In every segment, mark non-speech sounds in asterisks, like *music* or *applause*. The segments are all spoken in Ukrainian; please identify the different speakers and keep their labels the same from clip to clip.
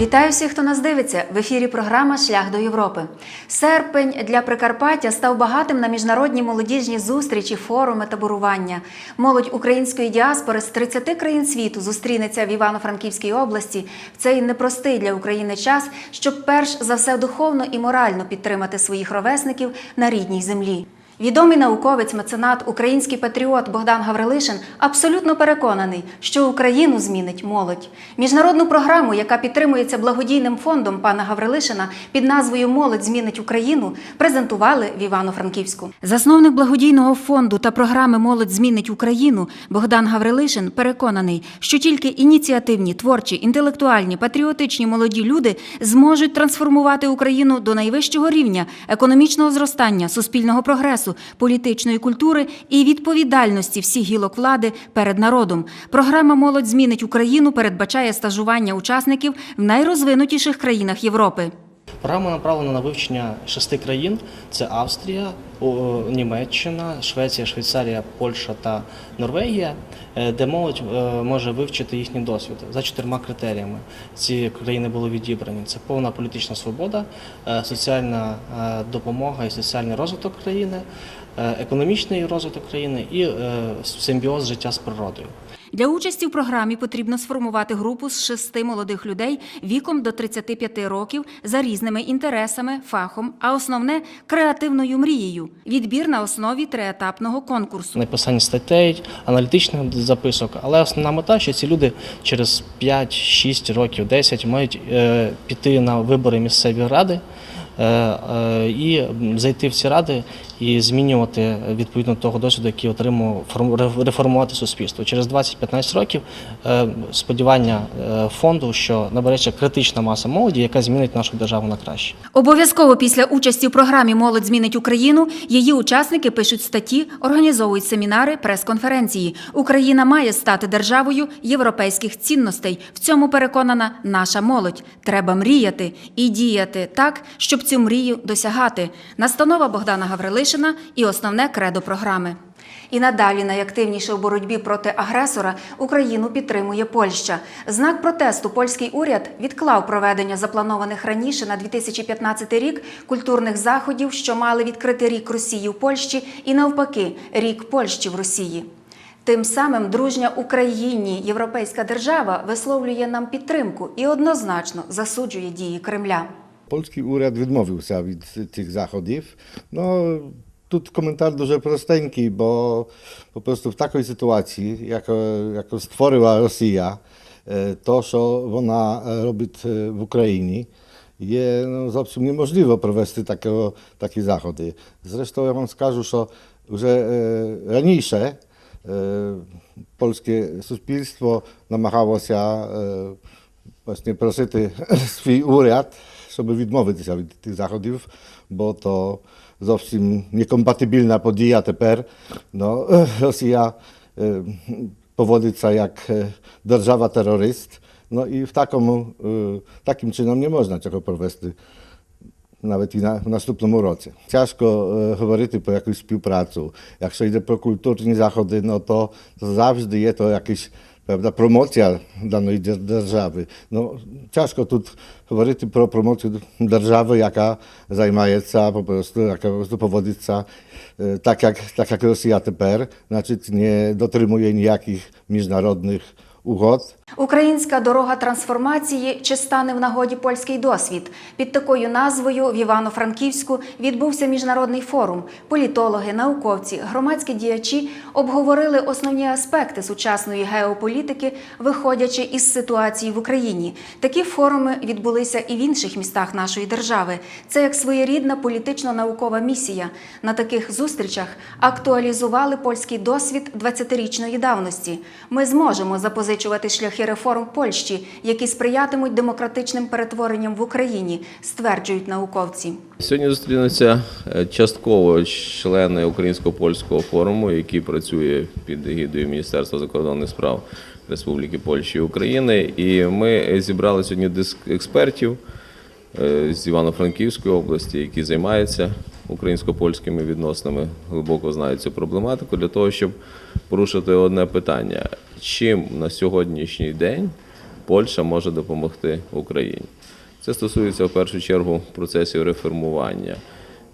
Speaker 1: Вітаю всіх, хто нас дивиться. В ефірі програма Шлях до Європи. Серпень для Прикарпаття став багатим на міжнародні молодіжні зустрічі, форуми та бурування. Молодь української діаспори з 30 країн світу зустрінеться в Івано-Франківській області в цей непростий для України час, щоб перш за все духовно і морально підтримати своїх ровесників на рідній землі. Відомий науковець, меценат, український патріот Богдан Гаврилишин абсолютно переконаний, що Україну змінить молодь. Міжнародну програму, яка підтримується благодійним фондом пана Гаврилишина під назвою Молодь змінить Україну, презентували в Івано-Франківську. Засновник благодійного фонду та програми Молодь змінить Україну Богдан Гаврилишин переконаний, що тільки ініціативні, творчі, інтелектуальні, патріотичні молоді люди зможуть трансформувати Україну до найвищого рівня економічного зростання, суспільного прогресу, політичної культури і відповідальності всіх гілок влади перед народом. Програма Молодь змінить Україну передбачає стажування учасників в найрозвинутіших країнах Європи.
Speaker 2: Програма направлена на вивчення шести країн: це Австрія, Німеччина, Швеція, Швейцарія, Польща та Норвегія, де молодь е, може вивчити їхні досвід за чотирма критеріями. Ці країни були відібрані: це повна політична свобода, е, соціальна е, допомога і соціальний розвиток країни, е, економічний розвиток країни і е, симбіоз життя з природою.
Speaker 1: Для участі в програмі потрібно сформувати групу з шести молодих людей віком до 35 років за різними інтересами, фахом, а основне креативною мрією. Відбір на основі триетапного конкурсу.
Speaker 2: написання статей, аналітичних записок. Але основна мета, що ці люди через 5-6 років, 10 мають е, піти на вибори місцеві ради е, е, і зайти в ці ради і змінювати відповідно того досвіду, який отримав форм- реформувати суспільство. Через 20-15 років е, сподівання е, фонду, що набереться критична маса молоді, яка змінить нашу державу на краще.
Speaker 1: Обов'язково після участі в програмі Молодь змінить Україну її учасники пишуть статті, організовують семінари, прес-конференції. Україна має стати державою європейських цінностей. В цьому переконана наша молодь. Треба мріяти і діяти так, щоб цю мрію досягати. Настанова Богдана Гаврилишина і основне кредо програми. І надалі найактивніше у боротьбі проти агресора Україну підтримує Польща. Знак протесту польський уряд відклав проведення запланованих раніше на 2015 рік культурних заходів, що мали відкрити рік Росії в Польщі, і навпаки, рік Польщі в Росії. Тим самим дружня Україні європейська держава висловлює нам підтримку і однозначно засуджує дії Кремля.
Speaker 3: Polski уряд відмовився від цих заходів. Ну, тут коментар дуже простенький, бо по prostu в такій ситуації, яку, яку створила Росія, е, то, що вона е, робить е, в Україні, є ну, зовсім неможливо провести такого, такі заходи. Зresztą ja wam скажу, що вже е, раніше е, польське суспільство намагалося е, właśnie просити свій уряд, щоб відмовитися від тих заходів, бо то зовсім некомпатибільна подія тепер. No, *laughs* Rosja e, powodиться jak e, держава-терорист. No i w taką, e, takim czynom nie można цього провести навіть і на, в наступному році. Тяжко е, говорити про якусь співпрацю. Якщо йде про культурні заходи, ну, то завжди є то якась певна промоція даної дер- держави. Ну, тяжко тут говорити про промоцію держави, яка займається по prostu, яка po prostu powodиться е, так, як, так як Росія тепер, значить не дотримує ніяких міжнародних угод.
Speaker 1: Українська дорога трансформації чи стане в нагоді польський досвід. Під такою назвою в Івано-Франківську відбувся міжнародний форум. Політологи, науковці, громадські діячі обговорили основні аспекти сучасної геополітики, виходячи із ситуації в Україні. Такі форуми відбулися і в інших містах нашої держави. Це як своєрідна політично-наукова місія. На таких зустрічах актуалізували польський досвід 20-річної давності. Ми зможемо запозичувати шляхи реформ Польщі, які сприятимуть демократичним перетворенням в Україні, стверджують науковці.
Speaker 4: Сьогодні зустрінуться е, частково члени українсько польського форуму, який працює під егідою Міністерства закордонних справ Республіки Польщі і України. І ми зібрали сьогодні експертів е, з Івано-Франківської області, які займаються українсько-польськими відносинами, глибоко знають цю проблематику, для того, щоб порушити одне питання: чим на сьогоднішній день Польща може допомогти Україні. Це стосується в першу чергу процесів реформування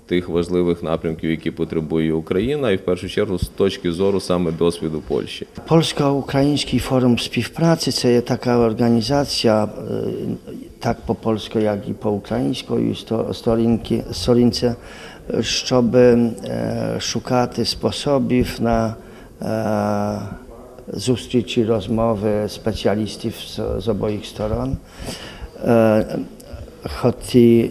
Speaker 4: тих важливих напрямків, які потребує Україна, і в першу чергу з точки зору саме досвіду Польщі.
Speaker 5: Polsko-Ukraiński Forum Spівпраці це є така організація, е, так по польську, як і по українську, і сторінки, сторінці, е, щоб е, шукати способів на е, зустрічі, розмови спеціалістів з, з обох сторон. Е, Choć e,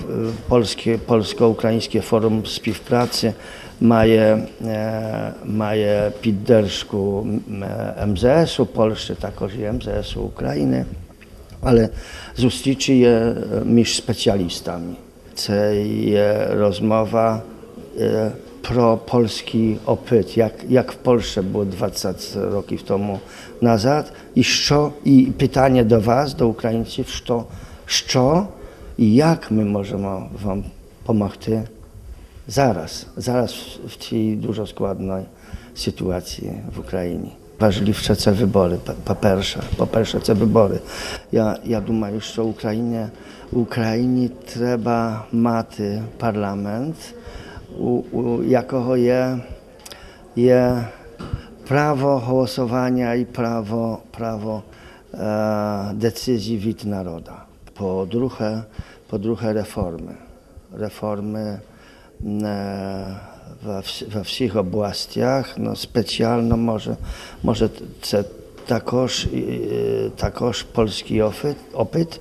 Speaker 5: w- polskie, polsko-ukraińskie forum współpracy maje, e, maje піддержку м, е, МЗСу Польщі, також і МЗСу України, але зустрічі є е, між спеціалістами. Це є розмова е, про polski opyt, jak, jak w Polsce było 20 rokів тому назад, і що, і питання до вас, до українців, що, що і як ми можемо вам допомогти зараз, зараз в- в цій дуже складній ситуації в Україні. Важливіше це вибори, по- по-перше. По-перше, це вибори. Я, я думаю, що Україні, Україні треба мати парламент, u, u, jako je, je prawo głosowania i prawo, prawo e, decyzji wid naroda. Po drugie, po drugie reformy. Reformy e, we, wszystkich oblastiach, no specjalno może, może to takoż, takoż polski opyt, opyt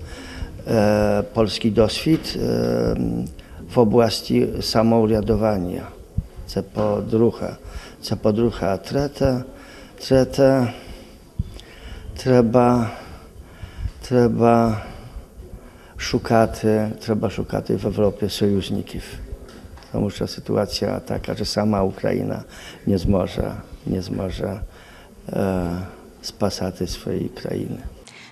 Speaker 5: e, polski doświad. E, е, в області самоврядування. Це по-друге. Це по-друге. А третє, третє, треба, треба шукати, треба шукати в Європі союзників. Тому що ситуація така, що сама Україна не зможе, не зможе е, спасати свої країни.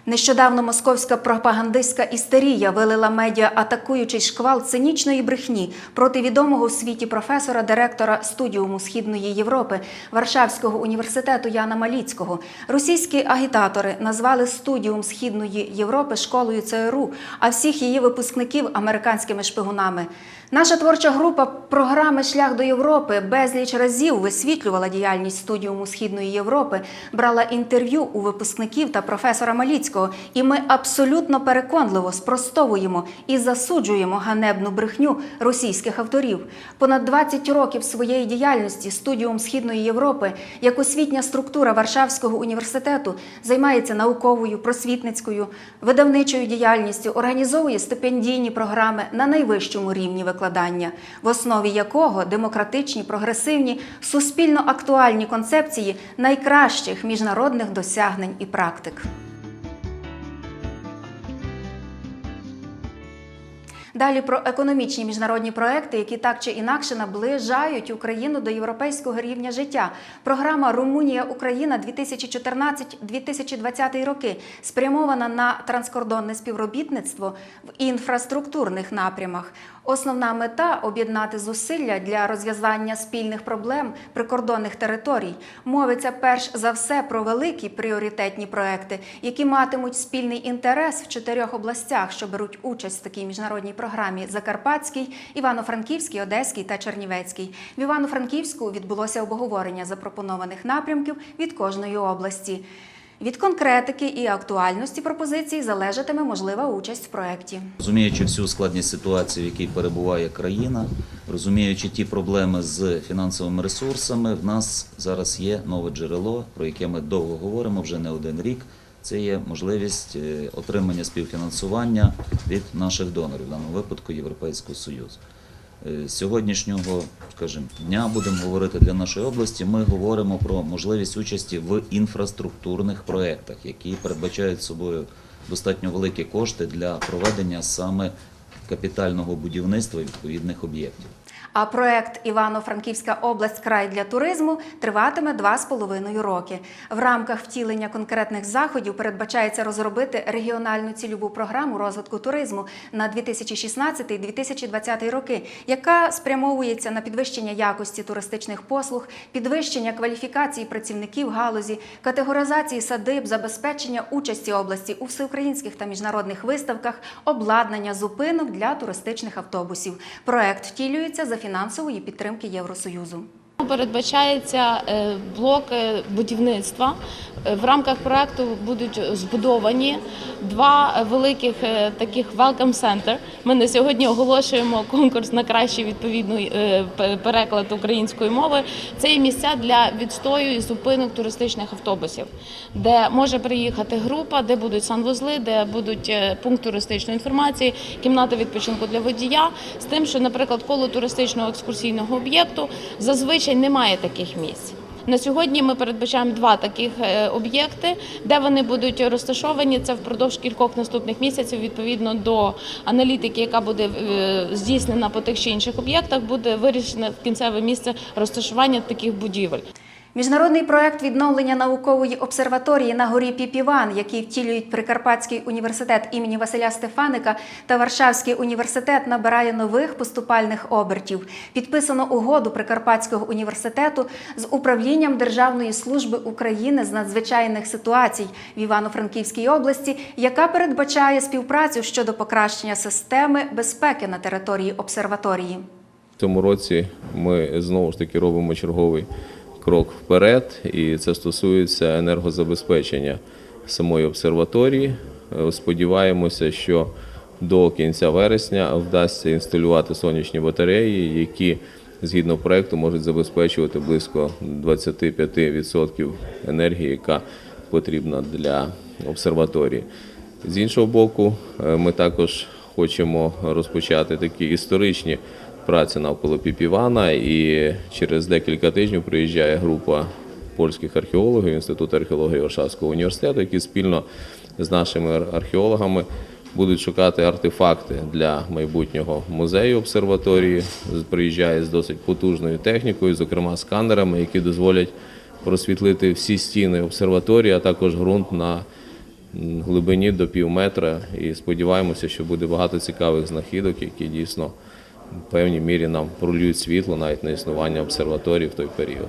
Speaker 1: Нещодавно московська пропагандистська істерія вилила медіа, атакуючий шквал цинічної брехні проти відомого у світі професора, директора студіуму Східної Європи Варшавського університету Яна Маліцького. Російські агітатори назвали студіум Східної Європи школою ЦРУ, а всіх її випускників американськими шпигунами. Наша творча група програми Шлях до Європи безліч разів висвітлювала діяльність студіуму Східної Європи, брала інтерв'ю у випускників та професора Маліцького, і ми абсолютно переконливо спростовуємо і засуджуємо ганебну брехню російських авторів. Понад 20 років своєї діяльності студіум Східної Європи, як освітня структура Варшавського університету, займається науковою, просвітницькою, видавничою діяльністю, організовує стипендійні програми на найвищому рівні викладання, в основі якого демократичні, прогресивні, суспільно актуальні концепції найкращих міжнародних досягнень і практик. Далі про економічні міжнародні проекти, які так чи інакше наближають Україну до європейського рівня життя. Програма Румунія Україна 2014-2020 роки спрямована на транскордонне співробітництво в інфраструктурних напрямах. Основна мета об'єднати зусилля для розв'язання спільних проблем прикордонних територій. Мовиться перш за все про великі пріоритетні проекти, які матимуть спільний інтерес в чотирьох областях, що беруть участь в такій міжнародній програмі: Закарпатський, Івано-Франківський, Одеський та Чернівецький. В Івано-Франківську відбулося обговорення запропонованих напрямків від кожної області. Від конкретики і актуальності пропозицій залежатиме можлива участь в проєкті.
Speaker 6: Розуміючи всю складність ситуації, в якій перебуває країна, розуміючи ті проблеми з фінансовими ресурсами, в нас зараз є нове джерело, про яке ми довго говоримо вже не один рік. Це є можливість е, отримання співфінансування від наших донорів, в даному випадку Європейського Союзу. Е, сьогоднішнього, скажімо, дня будемо говорити для нашої області. Ми говоримо про можливість участі в інфраструктурних проєктах, які передбачають собою достатньо великі кошти для проведення саме капітального будівництва відповідних об'єктів.
Speaker 1: А проект Івано-Франківська область край для туризму триватиме два з половиною роки. В рамках втілення конкретних заходів передбачається розробити регіональну цільову програму розвитку туризму на 2016-2020 роки, яка спрямовується на підвищення якості туристичних послуг, підвищення кваліфікації працівників галузі, категоризації садиб, забезпечення участі області у всеукраїнських та міжнародних виставках, обладнання зупинок для туристичних автобусів. Проект втілюється за фінансової підтримки Євросоюзу.
Speaker 7: Передбачається е, блок будівництва. Е, В рамках проекту будуть збудовані два великих е, таких welcome center. Ми на сьогодні оголошуємо конкурс на кращий відповідний переклад української мови. Це є місця для відстою і зупинок туристичних автобусів, де може приїхати група, де будуть санвузли, де будуть пункт туристичної інформації, кімната відпочинку для водія. З тим, що, наприклад, коло туристичного екскурсійного об'єкту зазвичай немає таких місць. На сьогодні ми передбачаємо два таких е, об'єкти, де вони будуть розташовані. Це впродовж кількох наступних місяців, відповідно до аналітики, яка буде е, здійснена по тих чи інших об'єктах, буде вирішено кінцеве місце розташування таких будівель.
Speaker 1: Міжнародний проект відновлення наукової обсерваторії на горі Піпіван, який втілюють Прикарпатський університет імені Василя Стефаника та Варшавський університет, набирає нових поступальних обертів. Підписано угоду Прикарпатського університету з управлінням Державної служби України з надзвичайних ситуацій в Івано-Франківській області, яка передбачає співпрацю щодо покращення системи безпеки на території обсерваторії.
Speaker 4: В цьому році ми знову ж таки робимо черговий крок вперед, і це стосується енергозабезпечення самої обсерваторії. Е, Сподіваємося, що до кінця вересня вдасться інсталювати сонячні батареї, які згідно проекту можуть забезпечувати близько 25% енергії, яка потрібна для обсерваторії. З іншого боку, е, ми також хочемо розпочати такі історичні праці навколо Піпівана, і через декілька тижнів приїжджає група польських археологів Інституту археології Варшавського університету, які спільно з нашими археологами будуть шукати артефакти для майбутнього музею обсерваторії. Приїжджає з досить потужною технікою, зокрема сканерами, які дозволять просвітлити всі стіни обсерваторії, а також ґрунт на глибині до пів метра. І сподіваємося, що буде багато цікавих знахідок, які дійсно в певній мірі нам пролюють світло навіть на існування обсерваторії в той період.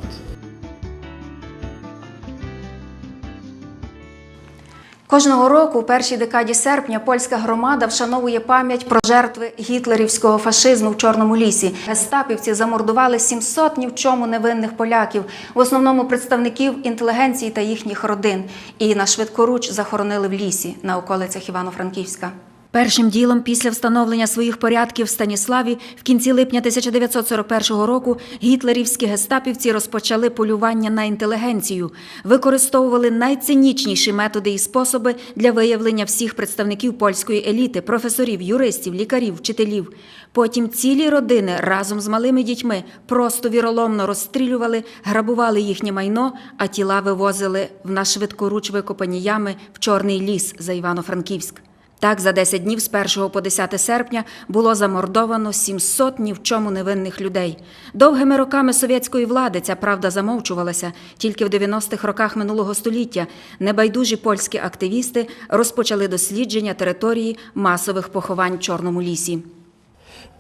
Speaker 1: Кожного року, у першій декаді серпня, польська громада вшановує пам'ять про жертви гітлерівського фашизму в Чорному лісі. Гестапівці замордували 700 ні в чому невинних поляків, в основному представників інтелігенції та їхніх родин, і на швидкоруч захоронили в лісі на околицях Івано-Франківська. Першим ділом після встановлення своїх порядків в Станіславі в кінці липня 1941 року гітлерівські гестапівці розпочали полювання на інтелігенцію, використовували найцинічніші методи і способи для виявлення всіх представників польської еліти, професорів, юристів, лікарів, вчителів. Потім цілі родини разом з малими дітьми просто віроломно розстрілювали, грабували їхнє майно, а тіла вивозили в на швидкоруч викопані ями в Чорний ліс за Івано-Франківськ. Так, за 10 днів з 1 по 10 серпня було замордовано 700 ні в чому невинних людей. Довгими роками совєтської влади ця правда замовчувалася. Тільки в 90-х роках минулого століття небайдужі польські активісти розпочали дослідження території масових поховань в Чорному лісі.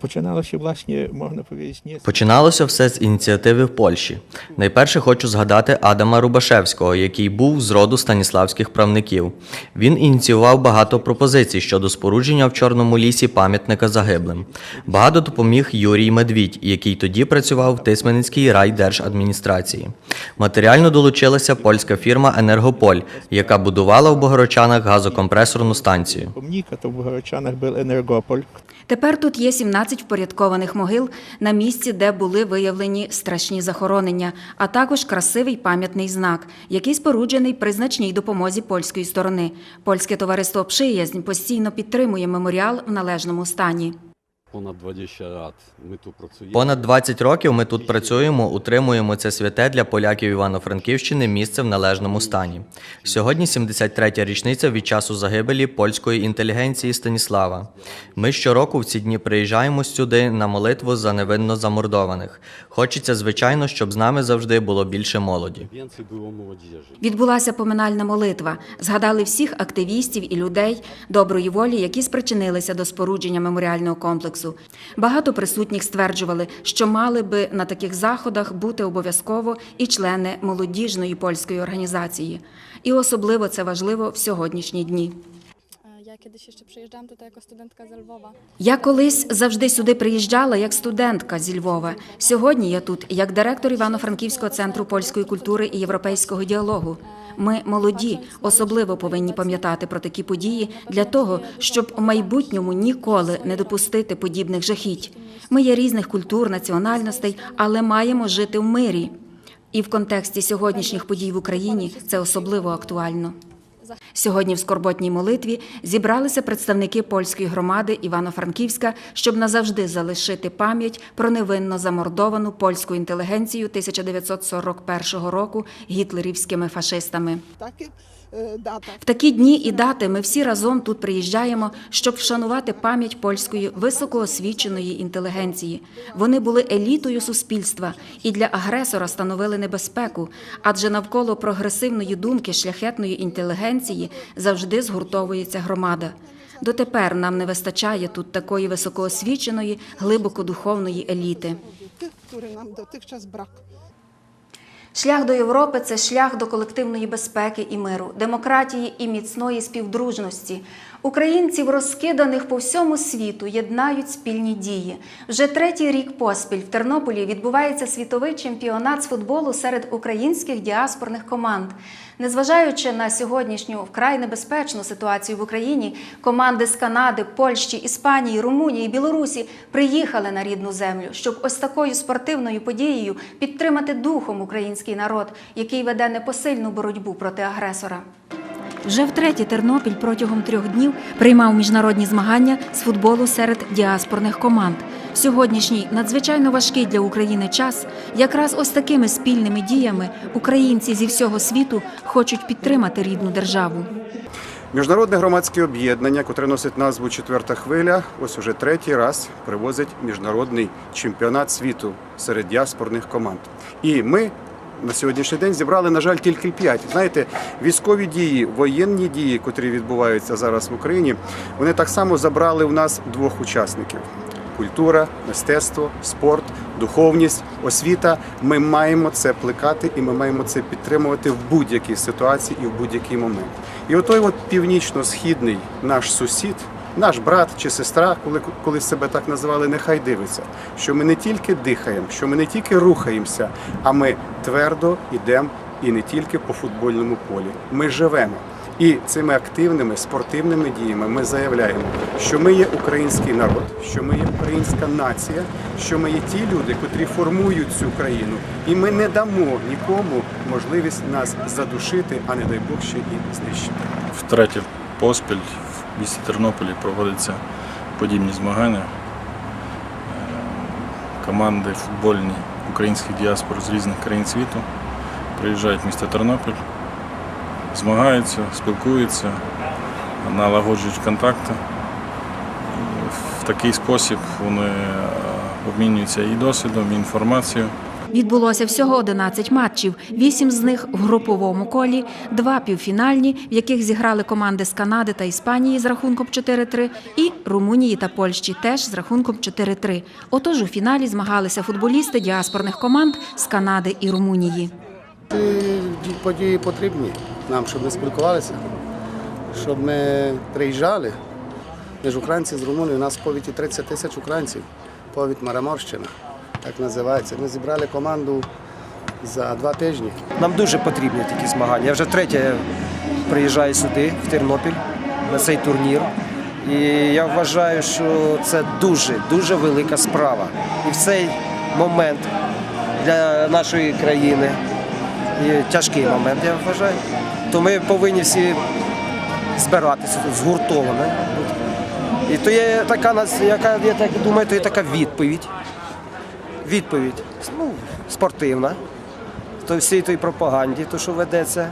Speaker 8: Починало się właśnie, можна z
Speaker 9: Починалося все з ініціативи в Польщі. Найперше хочу згадати Адама Рубашевського, який був з роду станіславських правників. Він ініціював багато пропозицій щодо спорудження в Чорному лісі пам'ятника загиблим. Багато допоміг Юрій Медвідь, який тоді працював в Тисменницькій райдержадміністрації. Матеріально долучилася польська фірма Енергополь, яка будувала в Богородчанах газокомпресорну станцію.
Speaker 8: pomnika, to w Gorocianach był Energopol,
Speaker 1: Тепер тут є 17 впорядкованих могил на місці, де були виявлені страшні захоронення, а також красивий пам'ятний знак, який споруджений при значній допомозі польської сторони. Польське товариство «Пшиязнь» постійно підтримує меморіал в належному стані.
Speaker 10: Понад 20 років ми тут працюємо.
Speaker 9: Понад 20 років ми тут працюємо, утримуємо це святе для поляків Івано-Франківщини місце в належному стані. Сьогодні 73-я річниця від часу загибелі польської інтелігенції Станіслава. Ми щороку в ці дні приїжджаємо сюди на молитву за невинно замордованих. Хочеться, звичайно, щоб з нами завжди було більше молоді.
Speaker 1: Відбулася поминальна молитва. Згадали всіх активістів і людей доброї волі, які спричинилися до спорудження меморіального комплексу. Багато присутніх стверджували, що мали би на таких заходах бути обов'язково і члени молодіжної польської організації. І особливо це важливо в сьогоднішні дні. Я колись завжди сюди приїжджала як студентка зі Львова. Сьогодні я тут як директор Івано-Франківського центру польської культури і європейського діалогу. Ми молоді, особливо повинні пам'ятати про такі події для того, щоб в майбутньому ніколи не допустити подібних жахіть. Ми є різних культур, національностей, але маємо жити в мирі. І в контексті сьогоднішніх подій в Україні це особливо актуально. Сьогодні в скорботній молитві зібралися представники польської громади Івано-Франківська, щоб назавжди залишити пам'ять про невинно замордовану польську інтелігенцію 1941 року гітлерівськими фашистами. В такі дні і дати ми всі разом тут приїжджаємо, щоб вшанувати пам'ять польської високоосвіченої інтелігенції. Вони були елітою суспільства і для агресора становили небезпеку, адже навколо прогресивної думки шляхетної інтелігенції завжди згуртовується громада. Дотепер нам не вистачає тут такої високоосвіченої, глибокодуховної еліти.
Speaker 11: Тих, які нам дотихчас брак.
Speaker 1: Шлях до Європи це шлях до колективної безпеки і миру, демократії і міцної співдружності. Українців, розкиданих по всьому світу, єднають спільні дії. Вже третій рік поспіль в Тернополі відбувається світовий чемпіонат з футболу серед українських діаспорних команд. Незважаючи на сьогоднішню вкрай небезпечну ситуацію в Україні, команди з Канади, Польщі, Іспанії, Румунії, Білорусі приїхали на рідну землю, щоб ось такою спортивною подією підтримати духом український народ, який веде непосильну боротьбу проти агресора. Вже втретє Тернопіль протягом трьох днів приймав міжнародні змагання з футболу серед діаспорних команд. Сьогоднішній надзвичайно важкий для України час якраз ось такими спільними діями українці зі всього світу хочуть підтримати рідну державу.
Speaker 12: Міжнародне громадське об'єднання, котре носить назву Четверта хвиля, ось уже третій раз привозить міжнародний чемпіонат світу серед діаспорних команд. І ми на сьогоднішній день зібрали, на жаль, тільки п'ять. Знаєте, військові дії, воєнні дії, котрі відбуваються зараз в Україні, вони так само забрали в нас двох учасників. Культура, мистецтво, спорт, духовність, освіта. Ми маємо це плекати і ми маємо це підтримувати в будь-якій ситуації і в будь-який момент. І отой от північно-східний наш сусід, наш брат чи сестра, коли коли себе так називали, нехай дивиться, що ми не тільки дихаємо, що ми не тільки рухаємося, а ми твердо йдемо і не тільки по футбольному полі. Ми живемо. І цими активними спортивними діями ми заявляємо, що ми є український народ, що ми є українська нація, що ми є ті люди, котрі формують цю країну, і ми не дамо нікому можливість нас задушити, а не дай Бог ще і знищити.
Speaker 13: Втретє поспіль в місті Тернополі проводяться подібні змагання. Е, Команди футбольні українських діаспор з різних країн світу приїжджають в місто Тернопіль, змагаються, спілкуються, налагоджують контакти. В такий спосіб вони е, обмінюються і досвідом, і інформацією.
Speaker 1: Відбулося всього 11 матчів, вісім з них в груповому колі, два півфінальні, в яких зіграли команди з Канади та Іспанії з рахунком 4-3, і Румунії та Польщі теж з рахунком 4-3. Отож у фіналі змагалися футболісти діаспорних команд з Канади і Румунії.
Speaker 14: Ці події потрібні нам, щоб ми спілкувалися, щоб ми приїжджали. Ми ж українці з Румунії, у нас в повіті 30 тисяч українців, повіт Мараморщина, так називається. Ми зібрали команду за два тижні.
Speaker 15: Нам дуже потрібні такі змагання. Я вже втретє приїжджаю сюди, в Тернопіль, на цей турнір. І я вважаю, що це дуже, дуже велика справа. І в цей момент для нашої країни і тяжкий момент, я вважаю. То ми повинні всі збиратися згуртовано. І то є така нас, яка я так думаю, то є така відповідь. Відповідь ну, спортивна. То всій той пропаганді, то що ведеться.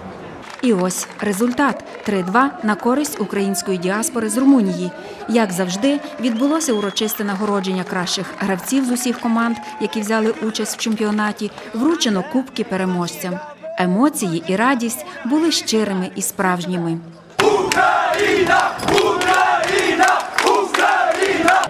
Speaker 1: І ось результат 3-2 на користь української діаспори з Румунії. Як завжди, відбулося урочисте нагородження кращих гравців з усіх команд, які взяли участь в чемпіонаті. Вручено кубки переможцям. Емоції і радість були щирими і справжніми.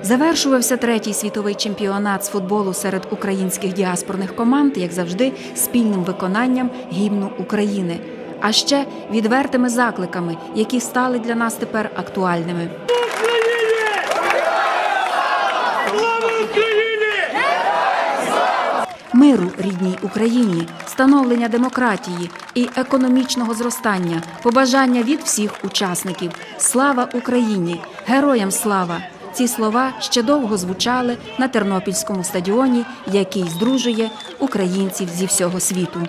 Speaker 1: Завершувався третій світовий чемпіонат з футболу серед українських діаспорних команд, як завжди, спільним виконанням гімну України. А ще відвертими закликами, які стали для нас тепер актуальними. Миру рідній Україні, становлення демократії і економічного зростання, побажання від всіх учасників. Слава Україні! Героям слава! Ці слова ще довго звучали на Тернопільському стадіоні, який здружує українців зі всього світу.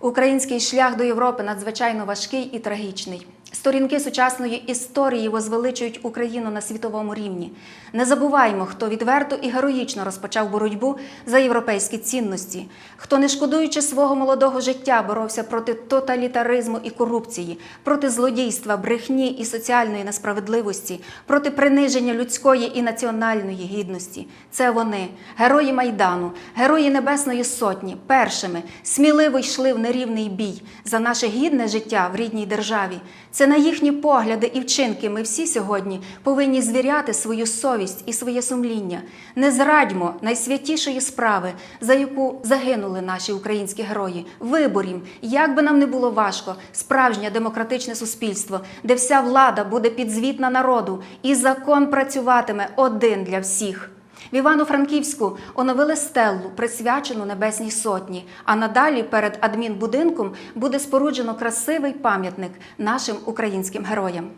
Speaker 1: Український шлях до Європи надзвичайно важкий і трагічний. Сторінки сучасної історії возвеличують Україну на світовому рівні. Не забуваймо, хто відверто і героїчно розпочав боротьбу за європейські цінності, хто, не шкодуючи свого молодого життя, боровся проти тоталітаризму і корупції, проти злодійства, брехні і соціальної несправедливості, проти приниження людської і національної гідності. Це вони, герої Майдану, герої Небесної Сотні, першими сміливо йшли в нерівний бій за наше гідне життя в рідній державі. Це на їхні погляди і вчинки ми всі сьогодні повинні звіряти свою совість і своє сумління. Не зрадьмо найсвятішої справи, за яку загинули наші українські герої. Виборім, як би нам не було важко, справжнє демократичне суспільство, де вся влада буде підзвітна народу, і закон працюватиме один для всіх. В Івано-Франківську оновили стеллу, присвячену Небесній Сотні. А надалі перед адмінбудинком буде споруджено красивий пам'ятник нашим українським героям.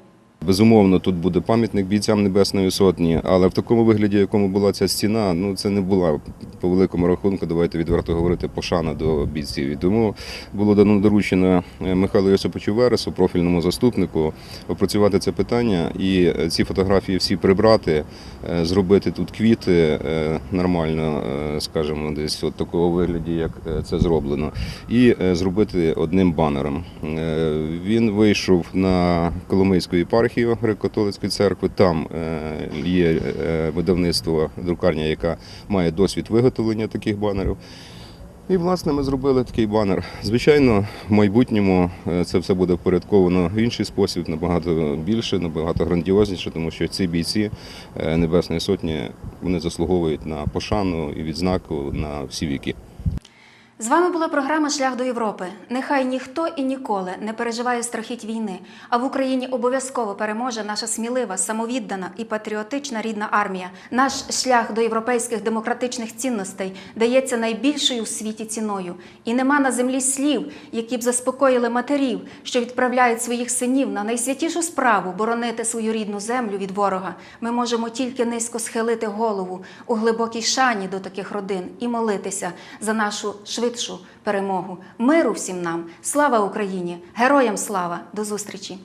Speaker 16: Безумовно, тут буде пам'ятник бійцям Небесної Сотні, але в такому вигляді, якому була ця стіна, ну це не була по великому рахунку, давайте відверто говорити, пошана до бійців. І тому було дано доручено е, Михайлу Йосиповичу Вересу, профільному заступнику, опрацювати це питання і ці фотографії всі прибрати, е, зробити тут квіти е, нормально, скажімо, десь от такого вигляді, як це зроблено, і зробити одним банером. Він вийшов на Коломийської Коломийську єпархію Греко-католицької церкви. Там е, є е, видавництво друкарня, яка має досвід виготовлення таких банерів. І, власне, ми зробили такий банер. Звичайно, в майбутньому е, це все буде впорядковано в інший спосіб, набагато більше, набагато грандіозніше, тому що ці бійці Небесної Сотні вони заслуговують на пошану і відзнаку на всі віки.
Speaker 1: З вами була програма Шлях до Європи. Нехай ніхто і ніколи не переживає страхіть війни, а в Україні обов'язково переможе наша смілива, самовіддана і патріотична рідна армія. Наш шлях до європейських демократичних цінностей дається найбільшою у світі ціною. І нема на землі слів, які б заспокоїли матерів, що відправляють своїх синів на найсвятішу справу боронити свою рідну землю від ворога. Ми можемо тільки низько схилити голову у глибокій шані до таких родин і молитися за нашу швидшу перемогу. Миру всім нам, слава Україні, героям слава! До зустрічі!